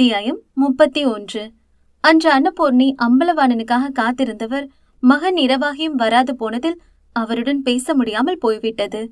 அத்தியாயம் முப்பத்தி ஒன்று அன்று அன்னபூர்ணி அம்பலவாணனுக்காக காத்திருந்தவர் மகன் இரவாகியும் வராது போனதில் அவருடன் பேச முடியாமல் போய்விட்டது.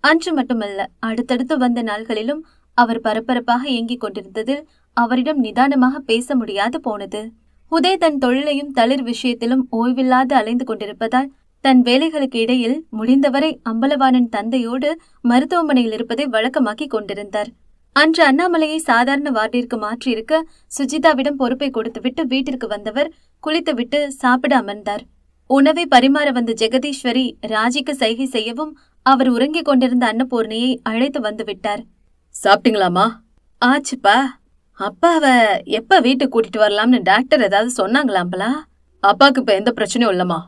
அன்று மட்டுமல்ல அடுத்தடுத்து வந்த நாள்களிலும் அவர் பரபரப்பாக இயங்கிக் கொண்டிருந்ததில் அவரிடம் நிதானமாக பேச முடியாது போனது. உதய் தன் தொழிலையும் தளிர் விஷயத்திலும் ஓய்வில்லாது அலைந்து கொண்டிருப்பதால் தன் வேலைகளுக்கு இடையில் முடிந்தவரை அம்பலவாணன் தந்தையோடு மருத்துவமனையில் இருப்பதை வழக்கமாக்கிக் கொண்டிருந்தார். அன்று அண்ணாமலையை சாதாரண வார்டிற்கு மாற்றியிருக்க சுஜிதாவிடம் பொறுப்பை கொடுத்துவிட்டு வீட்டிற்கு வந்தவர் குளித்துவிட்டு சாப்பிட அமர்ந்தார். உணவை பரிமாற வந்த ஜெகதீஸ்வரி ராஜிக்கு சைகை செய்யவும் அவர் உறங்கிக் கொண்டிருந்த அன்னபூர்ணியை அழைத்து வந்து விட்டார். சாப்பிட்டீங்களாமா ஆச்சுப்பா. அப்பாவ எப்ப வீட்டுக்கு கூட்டிட்டு வரலாம்னு டாக்டர் ஏதாவது சொன்னாங்களாம்பலா? அப்பாக்கு இப்ப எந்த பிரச்சனையும் இல்லம்மா.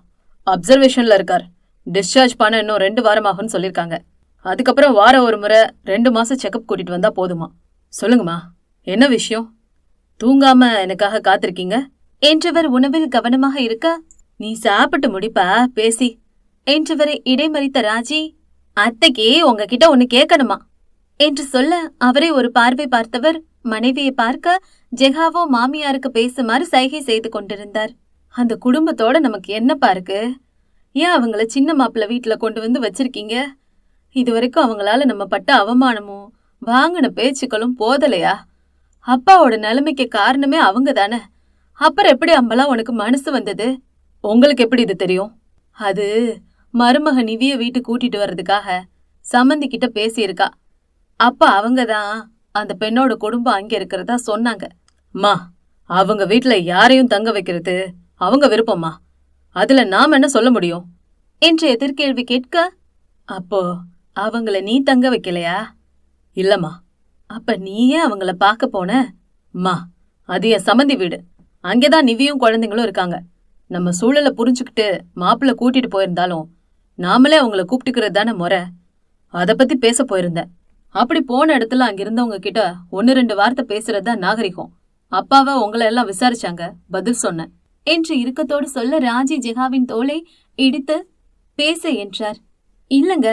அப்சர்வேஷன்ல இருக்கார். டிஸ்சார்ஜ் பண்ண இன்னும் ரெண்டு வாரம் ஆகும்னு சொல்லிருக்காங்க அதுக்கப்புறம் வாரம் ஒரு முறை ரெண்டு மாசம் செக்கப் கூட்டிட்டு வந்தா போதுமா? சொல்லுங்கம்மா. என்ன விஷயம்? தூங்காம எனக்காக காத்திருக்கீங்க? என்றவர் உணவில் கவனமாக இருக்க நீ சாப்பிட்டு முடிப்பா பேசி. என்றவரை இடைமறித்த ராஜி அத்தைக்கு உங்ககிட்ட ஒன்னு கேட்கணுமா? என்று சொல்ல அவரை ஒரு பார்வை பார்த்தவர் மனைவியை பார்க்க ஜெகாவோ மாமியாருக்கு பேசுமாறு சைகை செய்து கொண்டிருந்தார். அந்த குடும்பத்தோட நமக்கு என்னப்பா இருக்கு? ஏன் அவங்கள சின்ன மாப்பிள்ள வீட்டுல கொண்டு வந்து வச்சிருக்கீங்க? இதுவரைக்கும் அவங்களால நம்ம பட்ட அவமானமும் வாங்கின பேச்சுக்களும் போதலையா? அப்பாவோட நிலைமைக்கு காரணமே அவங்க தானே? அப்புறம் எப்படி அம்பலா உனக்கு மனசு வந்தது? உங்களுக்கு எப்படி இது தெரியும்? அது மருமக நிவிய வீட்டுக்கு கூட்டிட்டு வர்றதுக்காக சம்மந்தி கிட்ட பேசியிருக்கா. அப்ப அவங்க தான் அந்த பெண்ணோட குடும்பம் அங்க இருக்கிறதா சொன்னாங்க. அம்மா அவங்க வீட்டுல யாரையும் தங்க வைக்கிறது அவங்க விருப்பம்மா அதுல நாம என்ன சொல்ல முடியும்? என்று எதிர்கேள்வி கேட்க அப்போ அவங்கள நீ தங்க வைக்கலையா? இல்லம்மா. அப்ப நீயே அவங்கள பார்க்க போன? அம்மா அது என் சம்மந்தி வீடு. அங்கேதான் நிவியும் குழந்தைங்களும் இருக்காங்க. நம்ம சூழலை புரிஞ்சுக்கிட்டு மாப்பிள்ள கூட்டிட்டு போயிருந்தாலும் நாமளே அவங்கள கூப்பிட்டுக்கிறது தானே முறை. அதை பத்தி பேச போயிருந்தேன். அப்படி போன இடத்துல அங்க இருந்தவங்க கிட்ட ஒன்னு ரெண்டு வார்த்தை பேசுறது தான் நாகரிகம். அப்பாவை உங்களை எல்லாம் விசாரிச்சாங்க பதில் சொன்னேன். என்று இறுக்கத்தோடு சொல்ல ராஜி ஜெகாவின் தோலை இடித்து பேச என்றார். இல்லங்க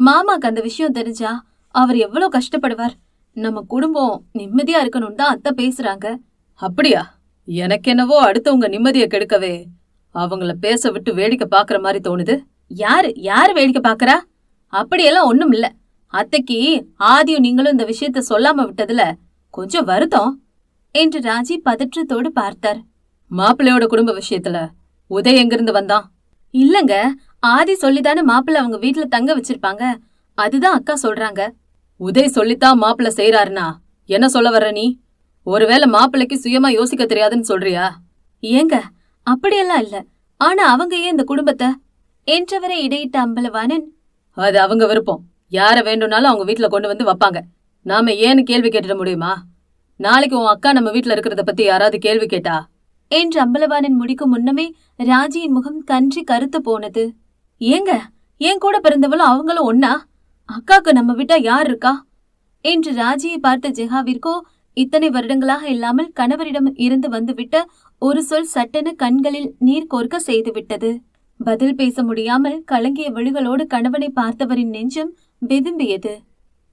மாமாக்கு அந்த விஷயம் தெரிஞ்சா அவர் எவ்வளவு கஷ்டப்படுவார். நம்ம குடும்பம் நிம்மதியா இருக்கணும் தான் அத்தை பேசுறாங்க. அப்படியா? எனக்கு என்னவோ அடுத்தவங்க நிம்மதியை கெடுக்கவே அவங்கள பேச விட்டு வேடிக்கை பாக்குற மாதிரி தோணுது. யாரு யாரு வேடிக்கை பாக்குறா அப்படியெல்லாம் ஒண்ணும் இல்ல. அத்தைக்கு ஆதியும் நீங்களும் இந்த விஷயத்த சொல்லாம விட்டதுல கொஞ்சம் வருத்தம். என்று ராஜி பதற்றத்தோடு பார்த்தார். மாப்பிள்ளையோட குடும்ப விஷயத்துல உதய் எங்கிருந்து வந்தான்? இல்லங்க ஆதி சொல்லிதானே மாப்பிள்ள அவங்க வீட்ல தங்க வச்சிருப்பாங்க. அதுதான் அக்கா சொல்றாங்க. உதய் சொல்லித்தான் மாப்பிள்ள செய்யறாருனா என்ன சொல்ல வர்ற நீ? ஒருவேளை மாப்பிள்ளைக்கு சுயமா யோசிக்க தெரியாதுன்னு சொல்றியா? ஏங்க அப்படியெல்லாம் இல்ல. ஆனா அவங்க ஏன் இந்த குடும்பத்தை? என்றவரை இடையிட்ட அம்பலவாணன் அது அவங்க விருப்பம். யார வேண்டும்னாலும் அவங்க வீட்டுல கொண்டு வந்து வைப்பாங்க. நாம ஏன்னு கேள்வி கேட்டுட முடியுமா? நாளைக்கு உன் அக்கா நம்ம வீட்ல இருக்கிறத பத்தி யாராவது கேள்வி கேட்டா? என்று அம்பலவாணன் முடிக்கும் முன்னமே ராஜியின் முகம் கன்றி கருத்து போனது. ஏங்க ஏன் கூட பிறந்தவளும் அவங்களும் ஒன்னா? அக்காக்கு நம்ம விட்டா யார் இருக்கா? என்று ராஜியை பார்த்த ஜெகாவிற்கோ இத்தனை வருடங்களாக இல்லாமல் கணவரிடம் இருந்து வந்துவிட்ட ஒரு சொல் சட்டென கண்களில் நீர் கோர்க்க செய்துவிட்டது. பதில் பேச முடியாமல் கலங்கிய விழிகளோடு கணவனை பார்த்தவரின் நெஞ்சம் வெதும்பியது.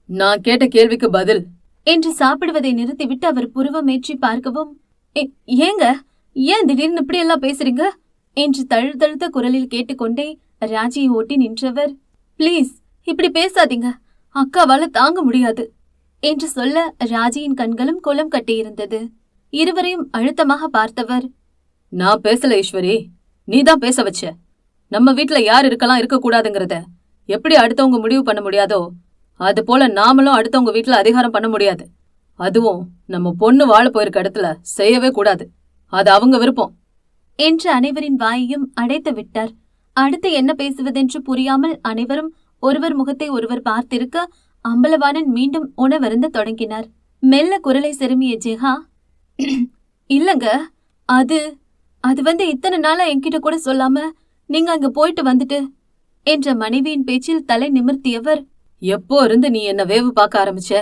நான் கேட்ட கேள்விக்கு பதில். என்று சாப்பிடுவதை நிறுத்திவிட்டு அவர் புருவமேற்றி பார்க்கவும் "ஏ- ஏங்க ஏன் திடீர்னு இப்படி எல்லாம் பேசுறீங்க? என்று தழுதழுத்த குரலில் கேட்டுக்கொண்டே ராஜியை ஒட்டி நின்றவர் ப்ளீஸ் இப்படி பேசாதீங்க. அக்காவால தாங்க முடியாது என்று சொல்ல ராஜியின் கண்களும் குளம் கட்டியிருந்தது. இருவரையும் அழுத்தமாக பார்த்தவர் நான் பேசல ஈஸ்வரி. நீ தான் பேச வச்ச. நம்ம வீட்ல யார் இருக்கலாம் இருக்க கூடாதுங்கிறத எப்படி அடுத்தவங்க முடிவு பண்ண முடியாதோ அது போல நாமளும் அடுத்தவங்க வீட்ல அதிகாரம் பண்ண முடியாது. அதுவும் நம்ம பொண்ணு வாழ போயிருக்க இடத்துல செய்யவே கூடாது. அது அவங்க விருப்பம். என்று அனைவரின் வாயையும் அடைத்து விட்டார். அடுத்து என்ன பேசுவதென்று புரியாமல் அனைவரும் ஒருவர் முகத்தை ஒருவர் பார்த்திருக்க அம்பலவாணன் மீண்டும் உணவருந்த தொடங்கினார். மெல்ல குரலை செருமிய ஜெகா இல்லங்க அது அது வந்து இத்தனை நாளா என்கிட்ட கூட சொல்லாம நீங்க அங்க போயிட்டு வந்துட்டு என்ற மனைவியின் பேச்சில் தலை நிமிர்த்தியவர் எப்போ இருந்து நீ என்ன வேவு பார்க்க ஆரம்பிச்ச?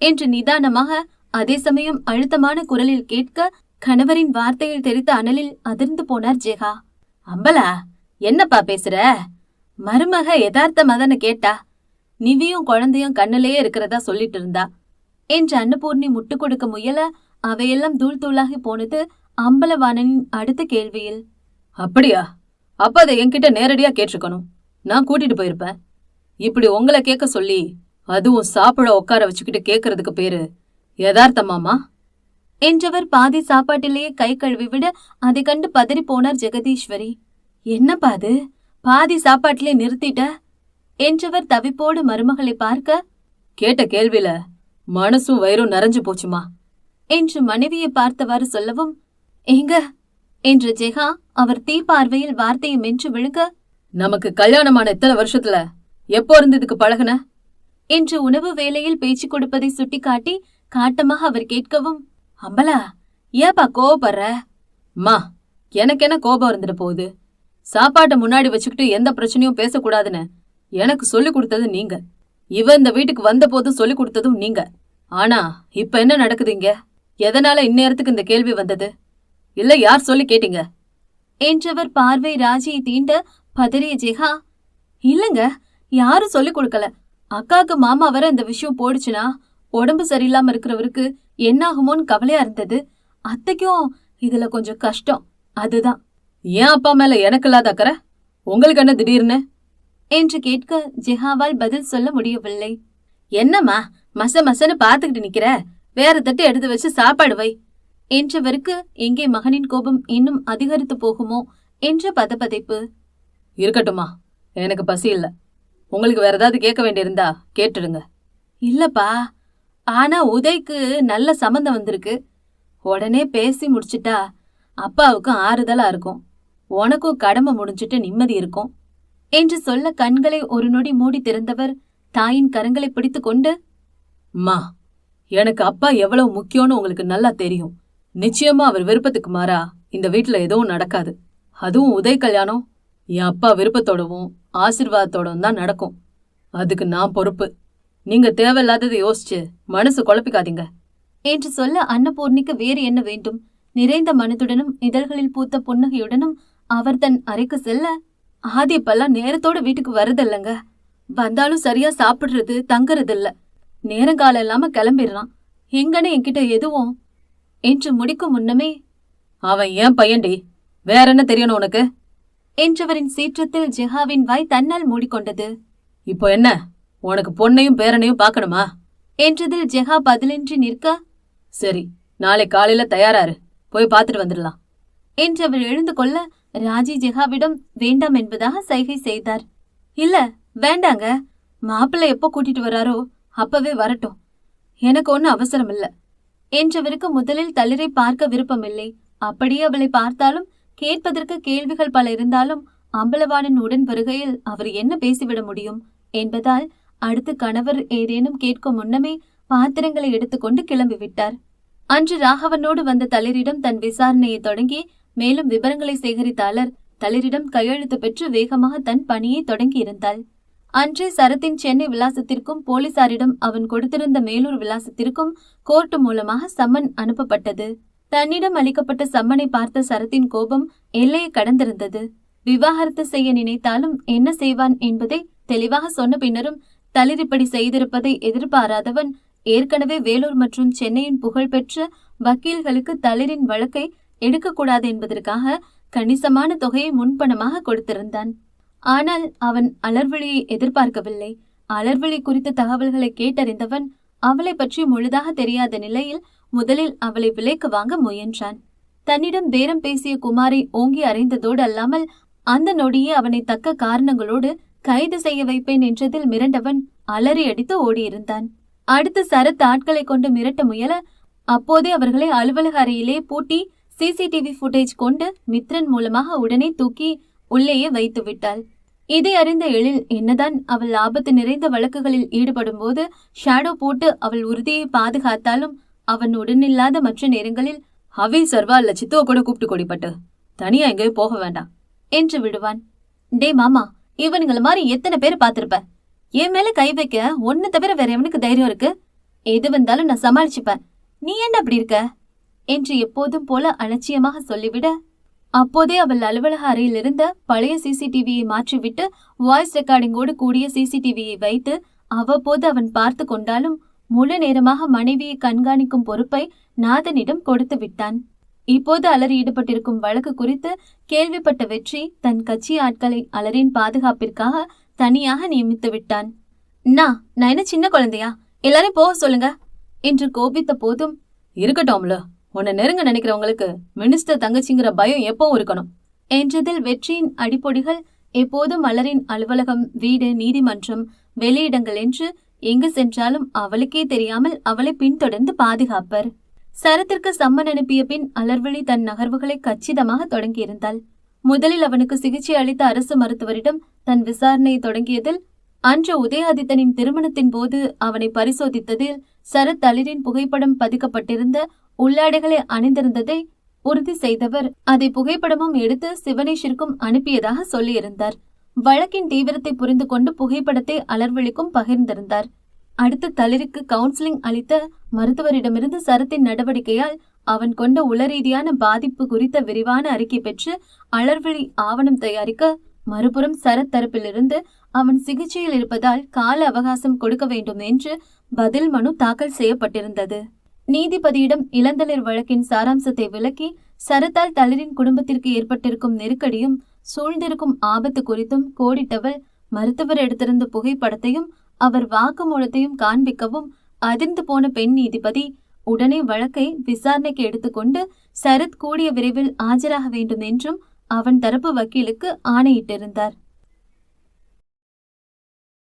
என்று நிதானமாக அதே சமயம் அழுத்தமான குரலில் கேட்க கணவரின் வார்த்தையில் தெரித்த அனலில் அதிர்ந்து போனார் ஜெகா. அம்பலா என்னப்பா பேசுற? மருமக யதார்த்தமா கேட்டா நிவியும் குழந்தையும் கண்ணுலயே இருக்கிறதா சொல்லிட்டு இருந்தா. என்று அன்னபூர்ணி முட்டு கொடுக்க முயல அவையெல்லாம் தூள் தூளாகி போனது அம்பலவாணனின் அடுத்த கேள்வியில் அப்படியா? அப்ப அதை என்கிட்ட நேரடியா கேட்டிருக்கணும். நான் கூட்டிட்டு போயிருப்பேன். இப்படி உங்களை கேட்க சொல்லி அதுவும் சாப்பிட உட்கார வச்சுக்கிட்டு கேட்கறதுக்கு பேரு யதார்த்தமாமா என்றவர் பாதி சாப்பாட்டிலேயே கை கழுவி விட அதை கண்டு பதறி போனார் ஜெகதீஸ்வரி. என்னப்பா அது? பாதி சாப்பாட்டிலே நிறுத்திட்ட? என்றவர் தவிப்போடு மருமகளை பார்க்க கேட்ட கேள்வியில மனசும் வயிறும் நிறைஞ்சு போச்சுமா? என்று மனைவியை பார்த்தவாறு சொல்லவும் எங்க? என்று ஜெகா அவர் தீப்பார்வையில் வார்த்தையை மென்று விழுங்க நமக்கு கல்யாணமான இத்தனை வருஷத்துல எப்போ இருந்து இதுக்கு பழகுன? என்று உணவு வேலையில் பேச்சு கொடுப்பதை சுட்டிக்காட்டி காட்டமாக அவர் கேட்கவும் அம்பலா ஏப்பா கோவப்படுற? அம்மா எனக்கு என்ன கோபம் இருந்துட்டு போகுது. சாப்பாட்டை முன்னாடி வச்சுக்கிட்டு எந்த பிரச்சனையும் பேசக்கூடாதுன்னு எனக்கு சொல்லி கொடுத்தது நீங்க. இவ இந்த வீட்டுக்கு வந்த போதும் சொல்லி கொடுத்ததும் நீங்க. ஆனா இப்ப என்ன நடக்குது இங்க? எதனால இந்நேரத்துக்கு இந்த கேள்வி வந்தது? இல்ல யார் சொல்லி கேட்டீங்க? என்றவர் பார்வை ராஜியை தீண்ட பதறிய ஜெகா இல்லங்க யாரும் சொல்லிக் கொடுக்கல. அக்காக்கு மாமா வர இந்த விஷயம் போடுச்சுனா உடம்பு சரியில்லாம இருக்கிறவருக்கு என்னாகுமோன்னு கவலையா இருந்தது. அத்தைக்கும் இதுல கொஞ்சம் கஷ்டம். அதுதான். ஏன் அப்பா மேல எனக்கு இல்லாத அக்கறை? உங்களுக்கு என்ன திடீர்னு? என்று கேட்க ஜெகாவால் பதில் சொல்ல முடியவில்லை. என்னம்மா மச மசன்னு பாத்துக்கிட்டு நிக்கிற? வேற தட்டு எடுத்து வச்சு சாப்பாடு வை. என்றவருக்கு எங்கே மகனின் கோபம் இன்னும் அதிகரித்து போகுமோ என்ற பதபதைப்பு. இருக்கட்டுமா எனக்கு பசி இல்ல. உங்களுக்கு வேற ஏதாவது கேட்க வேண்டியிருந்தா கேட்டுடுங்க. இல்லப்பா ஆனா உதய்க்கு நல்ல சம்மந்தம் வந்திருக்கு. உடனே பேசி முடிச்சிட்டா அப்பாவுக்கும் ஆறுதலா இருக்கும். உனக்கும் கடமை முடிஞ்சிட்டு நிம்மதி இருக்கும் என்று சொல்ல கண்களை ஒரு நொடி மூடி திறந்தவர் தாயின் கரங்களை பிடித்து கொண்டு அம்மா எனக்கு அப்பா எவ்வளவு முக்கியம்னு உங்களுக்கு நல்லா தெரியும். நிச்சயமா அவர் விருப்பத்துக்கு மாறா. இந்த வீட்டுல எதுவும் நடக்காது. அதுவும் உதய கல்யாணம். என் அப்பா விருப்பத்தோடவும் ஆசிர்வாதத்தோடவும் தான் நடக்கும். அதுக்கு நான் பொறுப்பு. நீங்க தேவையில்லாததை யோசிச்சு மனசு குழப்பிக்காதீங்க. என்று சொல்ல அன்னபூர்ணிக்கு வேறு என்ன வேண்டும்? நிறைந்த மனதுடனும் இதழ்களில் பூத்த புன்னகையுடனும் அவர் தன் அறைக்கு செல்ல ஆதி இப்பெல்லாம் நேரத்தோட வீட்டுக்கு வரதில்லைங்க வந்தாலும் சரியா சாப்பிடுறது தங்குறது இல்ல நேரங்காலம் இல்லாம கிளம்பிடுறான். எங்கன்னு என்கிட்ட எதுவும்? என்று முடிக்கும் முன்னமே அவன் ஏன் பையன்டி? வேற என்ன தெரியணும் உனக்கு? என்றவரின் சீற்றத்தில் ஜெஹாவின் வாய் தன்னால் மூடிக்கொண்டது. இப்போ என்ன? உனக்கு பொண்ணையும் பேரனையும் பார்க்கணுமா? என்றதில் ஜெஹா பதிலின்றி நிற்க சரி நாளை காலையில தயாராரு. போய் பார்த்துட்டு வந்துடலாம். என்றவர் எழுந்து கொள்ள ராஜி ஜெகாவிடம் வேண்டாம் என்பதாக சைகை செய்தார். இல்ல வேண்டாங்க. மாப்பிள்ளை எப்போ கூட்டிட்டு வராரோ அப்பவே வரட்டும். எனக்கு ஒன்னும் அவசரம் இல்ல என்றவருக்கு முதலில் தளிரை பார்க்க விருப்பமில்லை. அப்படியே அவளை பார்த்தாலும் கேட்பதற்கு கேள்விகள் பல இருந்தாலும் அம்பலவாணன் உடன் வருகையில் அவர் என்ன பேசிவிட முடியும் என்பதால் அடுத்து கணவர் ஏதேனும் கேட்கும் முன்னமே பாத்திரங்களை எடுத்துக்கொண்டு கிளம்பிவிட்டார். அன்று ராகவனோடு வந்த தளிரிடம் தன் விசாரணையை தொடங்கி மேலும் விவரங்களை சேகரித்த அலர் தளிரிடம் கையெழுத்து பெற்று வேகமாக தன் பணியை தொடங்கியிருந்தாள் அன்றே சரத்தின் சென்னை விலாசத்திற்கும் போலீசாரிடம் அவன் கொடுத்திருந்த மேலூர் விலாசத்திற்கும் கோர்ட் மூலமாக சம்மன் அனுப்பப்பட்டது. தன்னிடம் அளிக்கப்பட்ட சம்மனை பார்த்த சரத்தின் கோபம் எல்லையை கடந்திருந்தது. விவாகரத்து செய்ய நினைத்தாலும் என்ன செய்வான் என்பதை தெளிவாக சொன்ன பின்னரும் தளிர் இப்படி செய்திருப்பதை எதிர்பாராதவன் ஏற்கனவே வேலூர் மற்றும் சென்னையின் புகழ்பெற்ற வக்கீல்களுக்கு தளிரின் வழக்கை எடுக்கக்கூடாது என்பதற்காக கணிசமான தொகையை முன்பணமாக கொடுத்திருந்தான். ஆனால் அவன் அலர்விழியை எதிர்பார்க்கவில்லை. அலர்விழி குறித்த தகவல்களை கேட்டறிந்தவன் அவளை பற்றி முழுதாக தெரியாத நிலையில் முதலில் அவளை விலைக்கு வாங்க முயன்றான். தன்னிடம் பேரம் பேசிய குமாரை ஓங்கி அறைந்ததோடு அல்லாமல் அந்த நொடியே அவனை தக்க காரணங்களோடு கைது செய்ய வைப்பேன் என்றதில் மிரண்டவன் அலறி அடித்து ஓடியிருந்தான். அடுத்து சரத் ஆட்களை கொண்டு மிரட்ட முயல அப்போதே அவர்களை அலுவலக அறையிலே பூட்டி சிசிடிவி ஃபுட்டேஜ் கொண்டு மித்ரன் மூலமாக உடனே தூக்கி உள்ளேயே வைத்து விட்டாள். இதை அறிந்த எழில் என்னதான் அவள் ஆபத்து நிறைந்த வழக்குகளில் ஈடுபடும் போது ஷேடோ போட்டு அவள் உறுதியை பாதுகாத்தாலும் அவன் உடனில்லாத மற்ற நேரங்களில் ஹவி சர்வா இல்ல சித்துவ கூட கூப்பிட்டு கொடிப்பட்டு தனியா எங்கேயும் போக வேண்டாம் என்று விடுவான். டே மாமா இவனுங்கள மாதிரி எத்தனை பேர் பார்த்திருப்ப? என் மேல கை வைக்க ஒன்னு தவிர வேற எவனுக்கு தைரியம் இருக்கு? எது வந்தாலும் நான் சமாளிச்சுப்பேன். நீ என்ன அப்படி இருக்க? என்று எப்போதும் போல அலட்சியமாக சொல்லிவிட அப்போதே அவள் அலுவலக அறையில் இருந்த பழைய சிசிடிவியை மாற்றிவிட்டு வாய்ஸ் ரெக்கார்டிங்கோடு கூடிய சிசிடிவியை வைத்து அவ்வப்போது அவன் பார்த்து கொண்டாலும் முழு நேரமாக மனைவியை கண்காணிக்கும் பொறுப்பை நாதனிடம் கொடுத்து விட்டான். இப்போது அலறி ஈடுபட்டிருக்கும் வழக்கு குறித்து கேள்விப்பட்ட வெற்றி தன் கட்சி ஆட்களை அலரின் பாதுகாப்பிற்காக தனியாக நியமித்து விட்டான். நா நான் என்ன சின்ன குழந்தையா? எல்லாரும் போக சொல்லுங்க என்று கோபித்த போதும் இருக்கட்டும்ல. உன்னை நெருங்க நினைக்கிறவங்களுக்கு மினிஸ்டர் தங்கச்சிங்கிற பயம் எப்பவும் இருக்கணும். என்றதில் வெற்றியின் அடிப்பொடிகள் எப்போதும் மலரின் அலுவலகம் வீடு நீதிமன்றம் வெளியிடங்கள் என்று எங்கு சென்றாலும் அவளுக்கே தெரியாமல் அவளை பின்தொடர்ந்து பாதுகாப்பர். சரத்திற்கு சம்மன் அனுப்பிய பின் அலர்வழி தன் நகர்வுகளை கச்சிதமாக தொடங்கியிருந்தாள். முதலில் அவனுக்கு சிகிச்சை அளித்த அரசு மருத்துவரிடம் தன் விசாரணையை தொடங்கியதில் அன்று உதயாதித்தனின் திருமணத்தின் போது அவனை பரிசோதித்ததில் சரத் தளிரின் புகைப்படம் பதிக்கப்பட்டிருந்த உள்ளாடைகளை அணிந்திருந்ததை உறுதி செய்தவர். அதை புகைப்படமும் எடுத்து சிவனேஷிற்கும் அனுப்பியதாக சொல்லியிருந்தார். வழக்கின் தீவிரத்தை புரிந்து கொண்டு புகைப்படத்தை அலர்வழிக்கும் பகிர்ந்திருந்தார். அடுத்து தளிருக்கு கவுன்சிலிங் அளித்த மருத்துவரிடமிருந்து சரத்தின் நடவடிக்கையால் அவன் கொண்ட உளரீதியான பாதிப்பு குறித்த விரிவான அறிக்கை பெற்று அலர்வழி ஆவணம் தயாரிக்க மறுபுறம் சரத் தரப்பிலிருந்து அவன் சிகிச்சையில் இருப்பதால் கால அவகாசம் கொடுக்க வேண்டும் என்று பதில் மனு தாக்கல் செய்யப்பட்டிருந்தது. நீதிபதியிடம் இளந்தளிர் வழக்கின் சாராம்சத்தை விளக்கி சரத்தால் தளிரின் குடும்பத்திற்கு ஏற்பட்டிருக்கும் நெருக்கடியும் சூழ்ந்திருக்கும் ஆபத்து குறித்தும் கோடிட்டவள் மருத்துவர் எடுத்திருந்த புகைப்படத்தையும் அவர் வாக்குமூலத்தையும் காண்பிக்கவும் அதிர்ந்து போன பெண் நீதிபதி உடனே வழக்கை விசாரணைக்கு எடுத்துக்கொண்டு சரத் கூடிய விரைவில் ஆஜராக வேண்டும் என்றும் அவன் தரப்பு வக்கீலுக்கு ஆணையிட்டிருந்தார்.